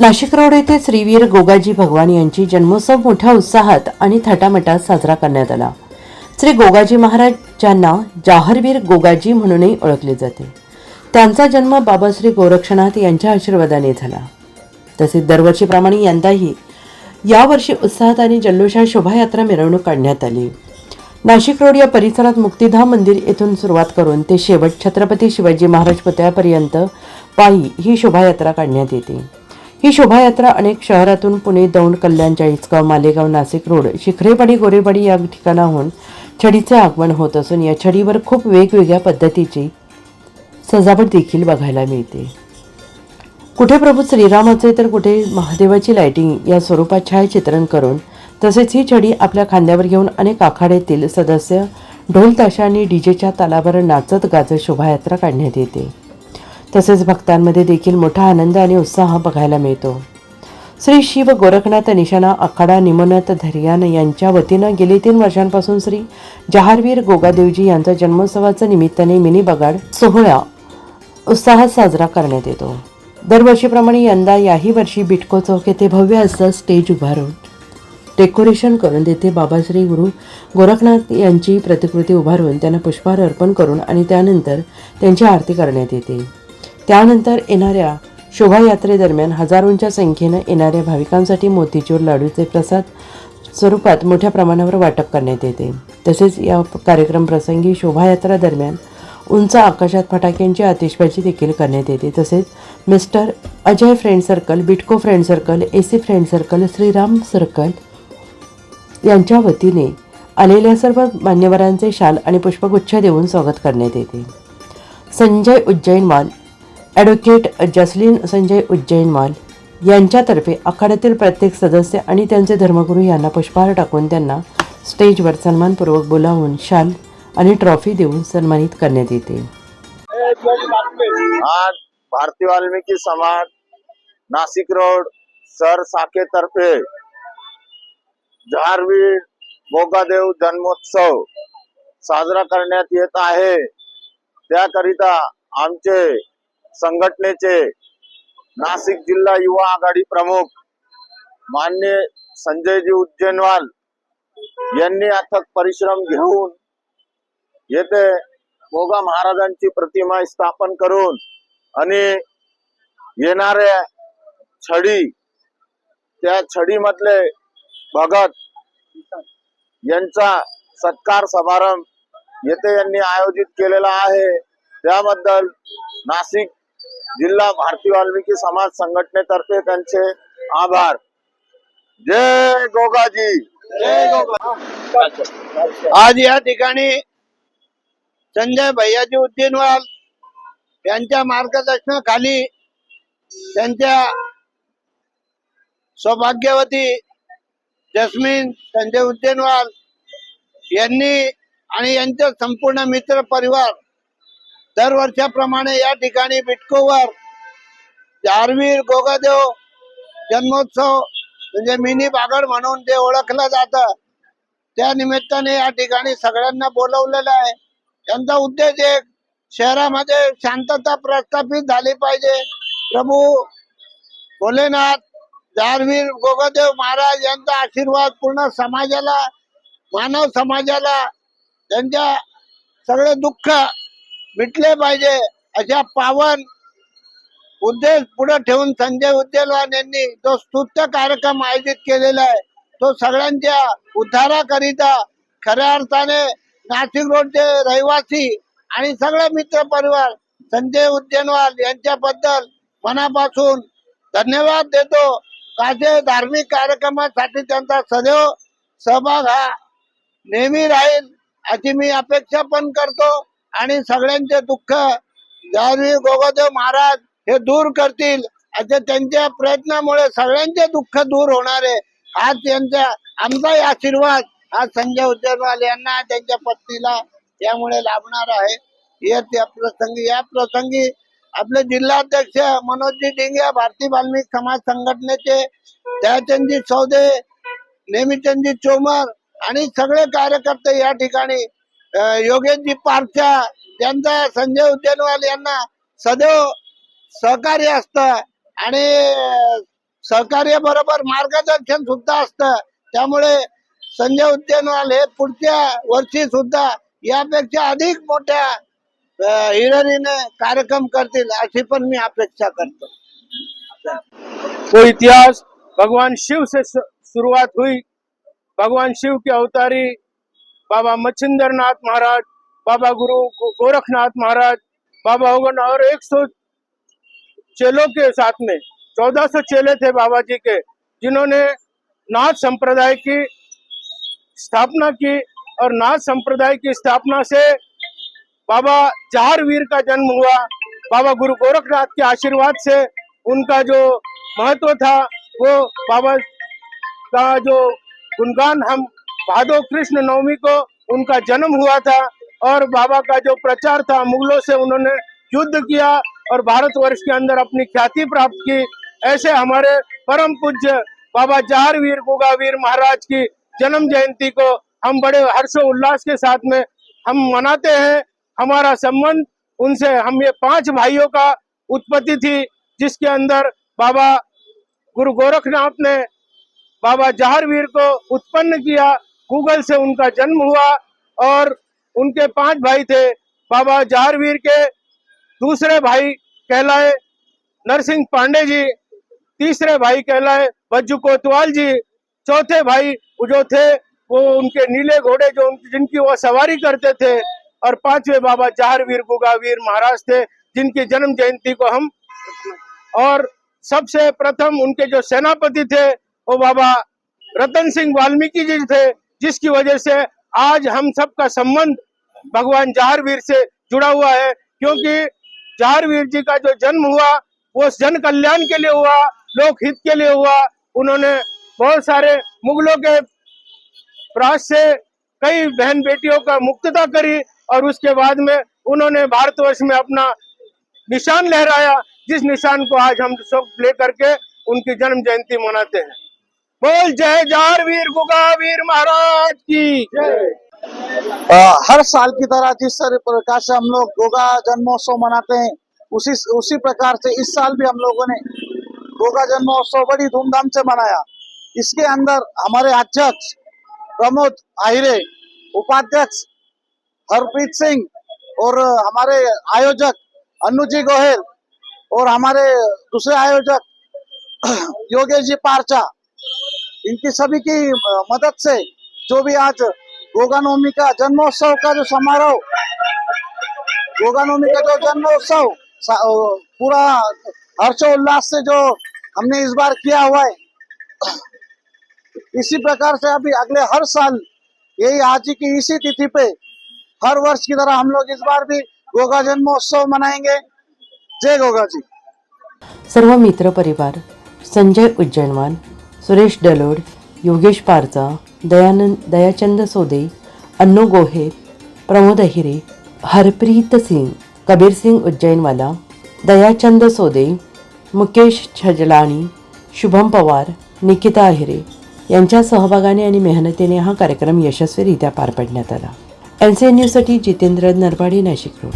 Nashik road येथे श्रीवीर गोगाजी भगवान यांची जन्मोत्सव मोठ्या उत्साहात आणि थाटामाटात साजरा करण्यात आला. श्री गोगाजी महाराज ज्यांना जाहरवीर गोगाजी म्हणूनही ओळखले जाते. त्यांचा जन्म बाबा श्री गोरक्षनाथ यांच्या आशीर्वादाने झाला. तसेच दरवर्षीप्रमाणे यंदाही यावर्षी उत्साहात आणि जल्लोषात शोभायात्रा मिरवणूक काढण्यात आली. नाशिक रोड या परिसरात मुक्तिधाम मंदिर येथून सुरुवात करून ते शेवट छत्रपती शिवाजी महाराज पुतळ्यापर्यंत पायी ही शोभायात्रा काढण्यात येते. ही शोभायात्रा अनेक शहरातून पुणे दौंड कल्याण चाळीसगाव मालेगाव नाशिक रोड शिखरेपाडी गोरेपाडी या ठिकाणाहून छडीचे आगमन होत असून या छडीवर खूप वेगवेगळ्या पद्धतीची सजावट देखील बघायला मिळते. कुठे प्रभू श्रीरामाचे तर कुठे महादेवाची लायटिंग या स्वरूपात छायाचित्रण करून तसेच ही छडी आपल्या खांद्यावर घेऊन अनेक आखाड्यातील सदस्य ढोल ताशा आणि डीजेच्या तालावर नाचत गाजत शोभायात्रा काढण्यात येते. तसेच भक्तांमध्ये देखील मोठा आनंद आणि उत्साह बघायला मिळतो. श्री शिव गोरखनाथ निशाणा आखाडा निमनाथ धरियान यांच्या वतीनं गेली तीन वर्षांपासून श्री जहारवीर गोगादेवजी यांचा जन्मोत्सवाच्या निमित्ताने मिनी बगाड सोहळा उत्साहात साजरा करण्यात येतो. दरवर्षीप्रमाणे यंदा याही वर्षी बिटको चौक येथे भव्य असं स्टेज उभारून डेकोरेशन करून तेथे बाबाश्री गुरु गोरखनाथ यांची प्रतिकृती उभारून त्यांना पुष्पहार अर्पण करून आणि त्यानंतर त्यांची आरती करण्यात येते. त्यानंतर येणाऱ्या शोभायात्रेदरम्यान हजारोंच्या संख्येनं येणाऱ्या भाविकांसाठी मोतीचूर लाडूचे प्रसाद स्वरूपात मोठ्या प्रमाणावर वाटप करण्यात येते. तसेच या कार्यक्रम प्रसंगी शोभायात्रा दरम्यान उंच आकाशात फटाक्यांची आतिषबाजी देखील करण्यात येते. तसेच mister Ajay friend circle Bitco friend circle A C friend circle Shriram circle यांच्या वतीने आलेल्या सर्व मान्यवरांचे शाल आणि पुष्पगुच्छ देऊन स्वागत करण्यात येते. संजय उज्जैनवाल ॲडव्होकेट जसलीन संजय उज्जैनवाल यांच्यातर्फे आखाड्यातील प्रत्येक सदस्य आणि त्यांचे धर्मगुरू यांना पुष्पहार टाकून त्यांना स्टेजवर सन्मानपूर्वक बोलावून शाल आणि ट्रॉफी देऊन सन्मानित करण्यात येते. आज भारतीय वाल्मिकी समाज नाशिक रोड सर साखेतर्फे झारवीड मोगादेव जन्मोत्सव साजरा करण्यात येत आहे. त्याकरिता आमचे संघटनेचे नाशिक जिल्हा युवा आघाडी प्रमुख मान्य संजयजी उज्जैनवाल यांनी अथक परिश्रम घेऊन येथे मोगा महाराजांची प्रतिमा स्थापन करून आणि येणाऱ्या छडी त्या छडीमधले भगत यांचा सत्कार समारंभ येथे यांनी आयोजित केलेला आहे. त्याबद्दल नाशिक जिल्हा भारतीय वाल्मिकी समाज संघटनेतर्फे त्यांचे आभार. जय गोगाजी. जय गोगा आज या ठिकाणी संजय भैयाजी उद्दीनवाल यांच्या मार्गदर्शनाखाली त्यांच्या सौभाग्यवती जस्मिन संजय उद्दीनवाल यांनी आणि यांचे संपूर्ण मित्र परिवार दरवर्षाप्रमाणे या ठिकाणी बिटकोवर जारवीर गोगादेव जन्मोत्सव म्हणजे मिनी बागड म्हणून ते ओळखलं जातं त्या निमित्ताने या ठिकाणी सगळ्यांना बोलवलेलं आहे. त्यांचा उद्देश एक शहरामध्ये शांतता प्रस्थापित झाली पाहिजे. प्रभू भोलेनाथ जारवीर गोगदेव महाराज यांचा आशीर्वाद पूर्ण समाजाला मानव समाजाला त्यांच्या सगळे दुःख मिटले पाहिजे अशा पावन उद्देश पुढे ठेवून संजय उद्देलवान यांनी जो स्तुत्य कार्यक्रम आयोजित केलेला आहे तो सगळ्यांच्या उद्धाराकरिता खऱ्या अर्थाने नाशिक रोडचे रहिवासी आणि सगळे मित्र परिवार संजय उद्यानवाल यांच्याबद्दल मनापासून धन्यवाद देतो. असे धार्मिक कार्यक्रमासाठी त्यांचा सदैव सहभाग हा नेहमी राहील अशी मी अपेक्षा पण करतो. आणि सगळ्यांचे दुःख जारवी गोगोदेव महाराज हे दूर करतील. असे त्यांच्या प्रयत्नामुळे सगळ्यांचे दुःख दूर होणार आहे. आज त्यांचा आमचाही आशीर्वाद आज संजय उद्यानवाल यांना त्यांच्या पत्नीला त्यामुळे लाभणार आहे. या प्रसंगी या प्रसंगी आपले जिल्हाध्यक्ष मनोजजी डिंगे भारतीय वाल्मिक समाज संघटनेचे दयाचंदजी सौदे नेमीचंदजी चोमर आणि सगळे कार्यकर्ते या ठिकाणी योगेशजी पारच्या त्यांचा संजय उद्यानवाल यांना सदैव सहकार्य असत आणि सहकार्य बरोबर मार्गदर्शन सुद्धा असतं. त्यामुळे संजय उद्यानवाल हे पुढच्या वर्षी सुद्धा यापेक्षा अधिक मोठ्या हिरणीने कार्यक्रम करतील अशी पण मी अपेक्षा करतो. तो इतिहास भगवान शिव से शु- शुरुआत हुई. भगवान शिव के अवतारी बाबा मच्छिंदर महाराज, बाबा गुरु गोरखनाथ महाराज, बाबा होगन और एक सौ चेलों के साथ में, चौदह सौ चेले थे बाबा जी के, जिन्होंने नाथ संप्रदाय की स्थापना की और नाथ संप्रदाय की स्थापना से बाबा जहार वीर का जन्म हुआ। बाबा गुरु गोरखनाथ के आशीर्वाद से उनका जो महत्व था, वो बाबा का जो गुणगान हम भादो कृष्ण नवमी को उनका जन्म हुआ था और बाबा का जो प्रचार था, मुगलों से उन्होंने युद्ध किया और भारतवर्ष के अंदर अपनी ख्याति प्राप्त की। ऐसे हमारे परम पूज्य बाबा जहार वीर गोगावीर महाराज की जन्म जयंती को हम बड़े हर्षोल्लास के साथ में हम मनाते हैं। हमारा संबंध, उनसे हम ये पाँच भाइयों का उत्पत्ति थी, जिसके अंदर बाबा गुरु गोरखनाथ ने बाबा जहारवीर को उत्पन्न किया गूगल से उनका जन्म हुआ और उनके पाँच भाई थे, बाबा जहारवीर के, दूसरे भाई कहलाए नरसिंह पांडे जी, तीसरे भाई कहलाए बज्जू कोतवाल जी, चौथे भाई जो थे, वो उनके नीले घोड़े जो जिनकी वो सवारी करते थे, और पांचवे बाबा जहारवीर गुगावीर महाराज थे, जिनकी जन्म जयंती को हम और सबसे प्रथम उनके जो सेनापति थे, वो बाबा रतन सिंह वाल्मीकि जी थे जिसकी वजह से आज हम सबका संबंध भगवान जहारवीर से जुड़ा हुआ है, क्योंकि जहारवीर जी का जो जन्म हुआ, वो जन कल्याण के लिए हुआ लोक हित के लिए हुआ। उन्होंने बहुत सारे मुगलों के प्रास से कई बहन बेटियों का मुक्तता करी और उसके बाद में उन्होंने भारतवर्ष में अपना निशान लहराया, जिस निशान को आज हम सब ले करके उनकी जन्म जयंती मनाते हैं। बोल जय जार वीर गुगा वीर महाराज की। अ, हर साल की तरह जिस प्रकार से हम लोग गोगा जन्मोत्सव मनाते हैं उसी उसी प्रकार से इस साल भी हम लोगों ने गोगा जन्मोत्सव बड़ी धूमधाम से मनाया। इसके अंदर हमारे अध्यक्ष प्रमोद आहिरे उपाध्यक्ष हरप्रीत सिंह और हमारे आयोजक अनुजी गोहेल और हमारे दूसरे आयोजक योगेश जी पारचा इनकी सभी की मदद से जो भी आज गोगा नवमी का जन्मोत्सव का जो समारोह गोगा नवमी का जो जन्मोत्सव पूरा हर्षोल्लास से जो हमने इस बार किया हुआ है, इसी प्रकार से अभी अगले हर साल यही आज की इसी तिथि पे हर वर्ष की तरह हम लोग इस बार भी गोगा जन्मोत्सव मनाएँगे। जय गोगा जी। सर्व मित्र परिवार, संजय उज्जैनवान सुरेश डलोड योगेश पारचा दयानंद दयाचंद सोदे अन्नू गोहे प्रमोद अहिरे हरप्रीत सिंग कबीर सिंग उज्जैनवाला दयाचंद सोदे मुकेश छजलाणी शुभम पवार निकिता अहिरे यांच्या सहभागाने आणि मेहनतीने हा कार्यक्रम यशस्वीरित्या पार पाडण्यात आला. एन सी एन न्यूजसाठी जितेंद्र नरवाडे नाशिक रोड.